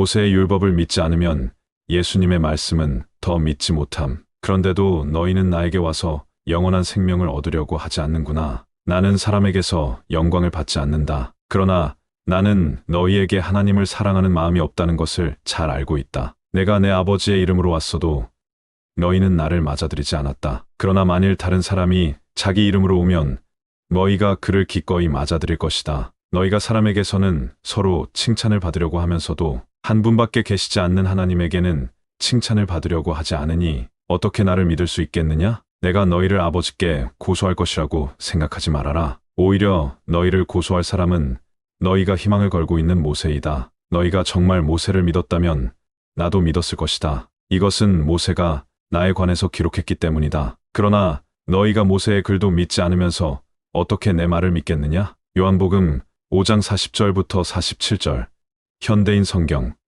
모세의 율법을 믿지 않으면 예수님의 말씀은 더 믿지 못함. 그런데도 너희는 나에게 와서 영원한 생명을 얻으려고 하지 않는구나. 나는 사람에게서 영광을 받지 않는다. 그러나 나는 너희에게 하나님을 사랑하는 마음이 없다는 것을 잘 알고 있다. 내가 내 아버지의 이름으로 왔어도 너희는 나를 맞아들이지 않았다. 그러나 만일 다른 사람이 자기 이름으로 오면 너희가 그를 기꺼이 맞아들일 것이다. 너희가 사람에게서는 서로 칭찬을 받으려고 하면서도 한 분밖에 계시지 않는 하나님에게는 칭찬을 받으려고 하지 않으니 어떻게 나를 믿을 수 있겠느냐? 내가 너희를 아버지께 고소할 것이라고 생각하지 말아라. 오히려 너희를 고소할 사람은 너희가 희망을 걸고 있는 모세이다. 너희가 정말 모세를 믿었다면 나도 믿었을 것이다. 이것은 모세가 나에 관해서 기록했기 때문이다. 그러나 너희가 모세의 글도 믿지 않으면서 어떻게 내 말을 믿겠느냐? 요한복음 5장 40절부터 47절 현대인 성경